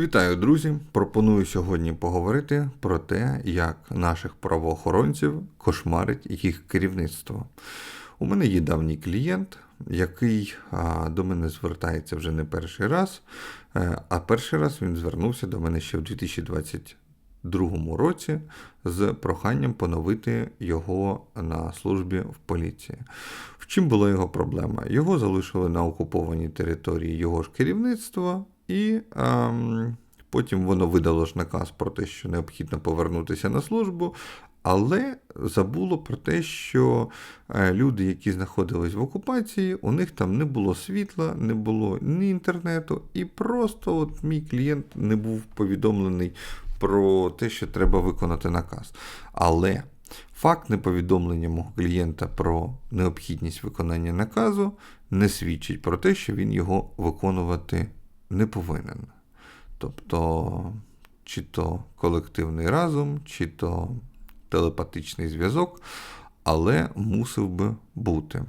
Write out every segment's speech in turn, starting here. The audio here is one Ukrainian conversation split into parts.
Вітаю, друзі! Пропоную сьогодні поговорити про те, як наших правоохоронців кошмарить їх керівництво. У мене є давній клієнт, який до мене звертається вже не перший раз, е, а перший раз він звернувся до мене ще в 2022 році з проханням поновити його на службі в поліції. В чим була його проблема? Його залишили на окупованій території його ж керівництва. І ем, потім воно видало ж наказ про те, що необхідно повернутися на службу, але забуло про те, що е, люди, які знаходились в окупації, у них там не було світла, не було ні інтернету, і просто от мій клієнт не був повідомлений про те, що треба виконати наказ. Але факт неповідомлення мого клієнта про необхідність виконання наказу не свідчить про те, що він його виконувати не повинен. Тобто, чи то колективний разум, чи то телепатичний зв'язок, але мусив би бути.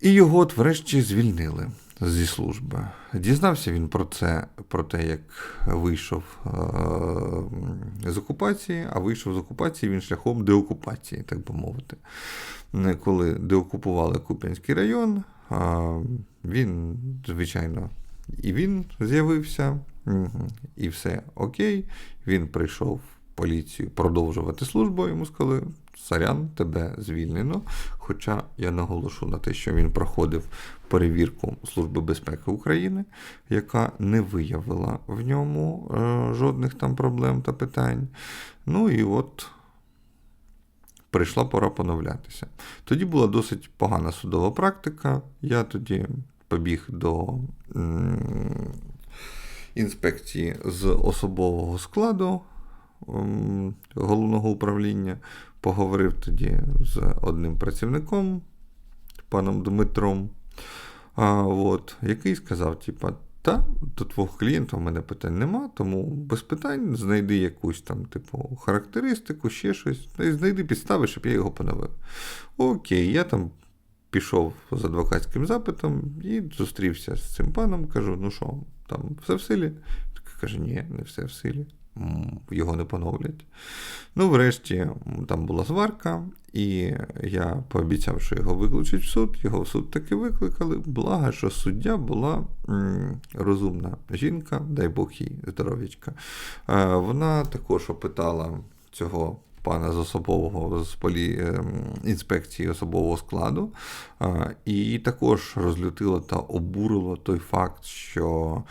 І його от врешті звільнили зі служби. Дізнався він про це, про те, як вийшов е- з окупації, а вийшов з окупації він шляхом деокупації, так би мовити. Коли деокупували Куп'янський район, е- він, звичайно, і він з'явився, і все окей. Він прийшов в поліцію продовжувати службу. Йому сказали, Сарян, тебе звільнено. Хоча я наголошу на те, що він проходив перевірку Служби безпеки України, яка не виявила в ньому е, жодних там проблем та питань. Ну і от. Прийшла пора поновлятися. Тоді була досить погана судова практика. Я тоді побіг до інспекції з особового складу головного управління. Поговорив тоді з одним працівником, паном Дмитром, а, от, який сказав, типа, та, до твого клієнта в мене питань нема, тому без питань знайди якусь там, типу, характеристику, ще щось, знайди підстави, щоб я його поновив. Окей, я там пішов з адвокатським запитом і зустрівся з цим паном. Кажу: ну що, там все в силі? Каже, ні, не все в силі. Його не поновлять. Ну, врешті, там була сварка, і я пообіцяв, що його викличуть в суд. Його в суд таки викликали. Благо, що суддя була м, розумна жінка, дай Бог їй здоров'ячка. Е, вона також опитала цього пана з особового з полі ем, інспекції особового складу, і також розлютило та обурило той факт, що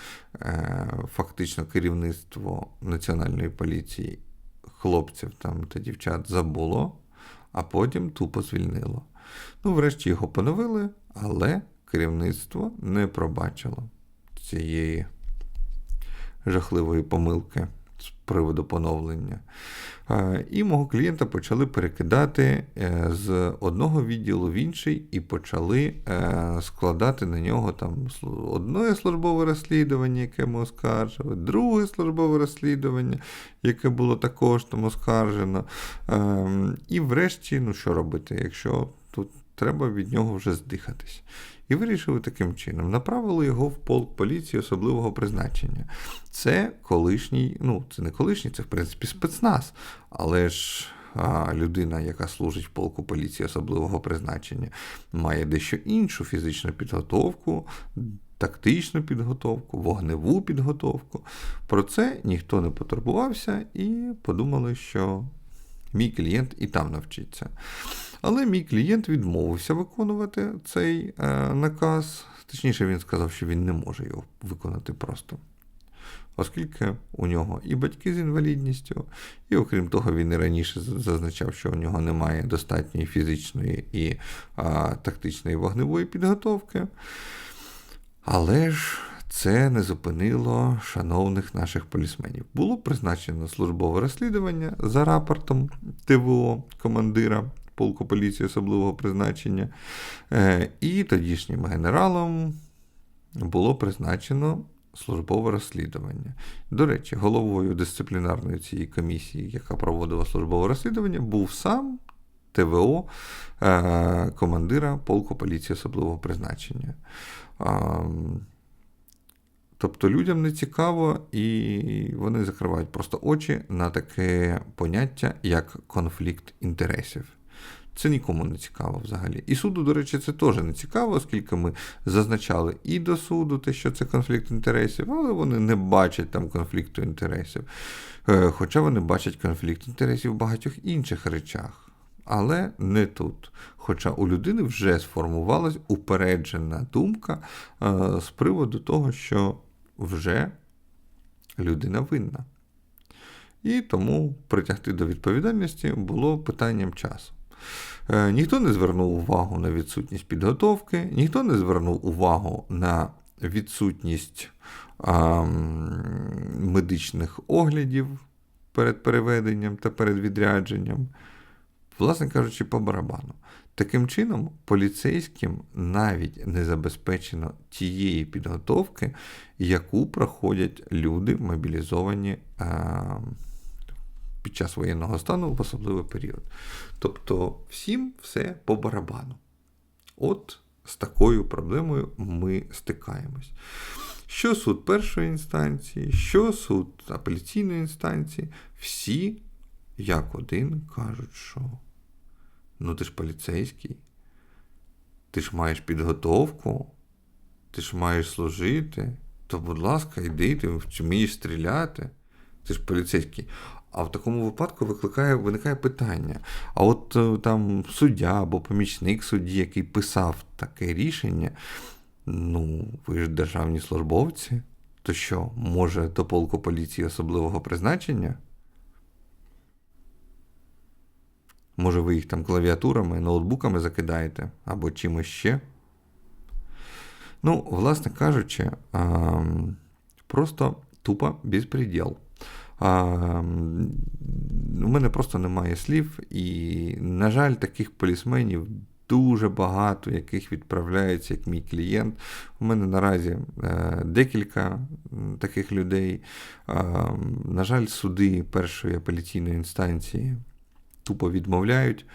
е, фактично керівництво національної поліції хлопців там та дівчат забуло, а потім тупо звільнило. Ну, врешті його поновили, але керівництво не пробачило цієї жахливої помилки з приводу поновлення. І мого клієнта почали перекидати е, з одного відділу в інший і почали е, складати на нього там одне службове розслідування, яке ми оскаржили, друге службове розслідування, яке було також там оскаржено. Ем, і врешті, ну що робити, якщо тут треба від нього вже здихатись. І вирішили таким чином. Направили його в полк поліції особливого призначення. Це колишній, ну, це не колишній, це в принципі спецназ. Але ж а, людина, яка служить в полку поліції особливого призначення, має дещо іншу фізичну підготовку. Тактичну підготовку, вогневу підготовку. Про це ніхто не потурбувався і подумали, що мій клієнт і там навчиться. Але мій клієнт відмовився виконувати цей е, наказ. Точніше, він сказав, що він не може його виконати просто. Оскільки у нього і батьки з інвалідністю, і окрім того, він і раніше зазначав, що у нього немає достатньої фізичної і а, тактичної вогневої підготовки. Але ж це не зупинило шановних наших полісменів. Було призначено службове розслідування за рапортом ТВО командира полку поліції особливого призначення. Е, і тодішнім генералом було призначено службове розслідування. До речі, головою дисциплінарної цієї комісії, яка проводила службове розслідування, був сам ТВО е, командира полку поліції особливого призначення. Тобто людям не цікаво, і вони закривають просто очі на таке поняття, як конфлікт інтересів. Це нікому не цікаво взагалі. І суду, до речі, це теж не цікаво, оскільки ми зазначали і до суду те, що це конфлікт інтересів, але вони не бачать там конфлікту інтересів. Е, Хоча вони бачать конфлікт інтересів в багатьох інших речах. Але не тут. Хоча у людини вже сформувалась упереджена думка е, з приводу того, що вже людина винна. І тому притягти до відповідальності було питанням часу. Е, Ніхто не звернув увагу на відсутність підготовки, ніхто не звернув увагу на відсутність а, медичних оглядів перед переведенням та перед відрядженням. Власне кажучи, по барабану. Таким чином, поліцейським навіть не забезпечено тієї підготовки, яку проходять люди, мобілізовані а, під час воєнного стану в особливий період. Тобто всім все по барабану. От з такою проблемою ми стикаємось. Що суд першої інстанції, що суд апеляційної інстанції, всі як один кажуть, що? Ну ти ж поліцейський, ти ж маєш підготовку, ти ж маєш служити, то, будь ласка, йди, ти вмієш стріляти, ти ж поліцейський. А в такому випадку викликає, виникає питання: а от е, там суддя або помічник судді, який писав таке рішення, ну, ви ж державні службовці, то що, може до полку поліції особливого призначення? Може, ви їх там клавіатурами, ноутбуками закидаєте або чимось ще? Ну, власне кажучи, просто тупо безпреділ. У мене просто немає слів, і, на жаль, таких полісменів дуже багато, яких відправляються як мій клієнт. У мене наразі е, декілька таких людей. На жаль, суди першої апеляційної інстанції тупо відмовляють.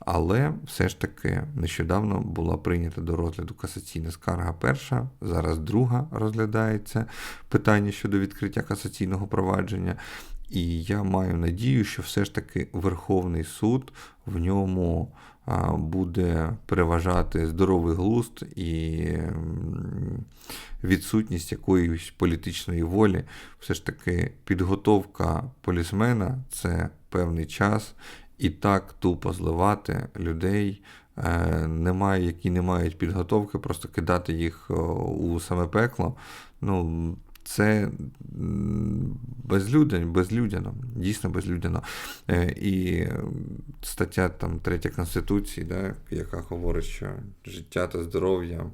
Але все ж таки нещодавно була прийнята до розгляду касаційна скарга перша, зараз друга розглядається питання щодо відкриття касаційного провадження. І я маю надію, що все ж таки Верховний суд в ньому буде переважати здоровий глузд і відсутність якоїсь політичної волі. Все ж таки підготовка полісмена це певний час. І так тупо зливати людей, е, немає, які не мають підготовки, просто кидати їх у саме пекло. Ну, це м, безлюдяно, безлюдяно, дійсно безлюдяно. Е, І стаття там 3 Конституції, да, яка говорить, що життя та здоров'я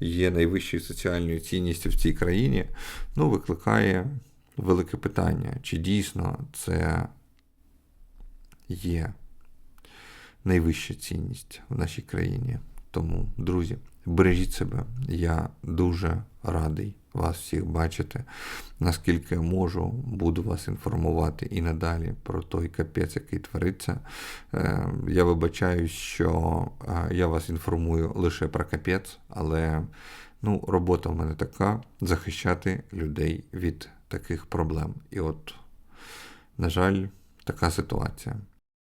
є найвищою соціальною цінністю в цій країні, ну, викликає велике питання, чи дійсно це є найвища цінність в нашій країні. Тому, друзі, бережіть себе. Я дуже радий вас всіх бачити. Наскільки можу, буду вас інформувати і надалі про той капець, який твориться. Е, Я вибачаю, що е, я вас інформую лише про капець, але ну, робота в мене така захищати людей від таких проблем. І от, на жаль, така ситуація.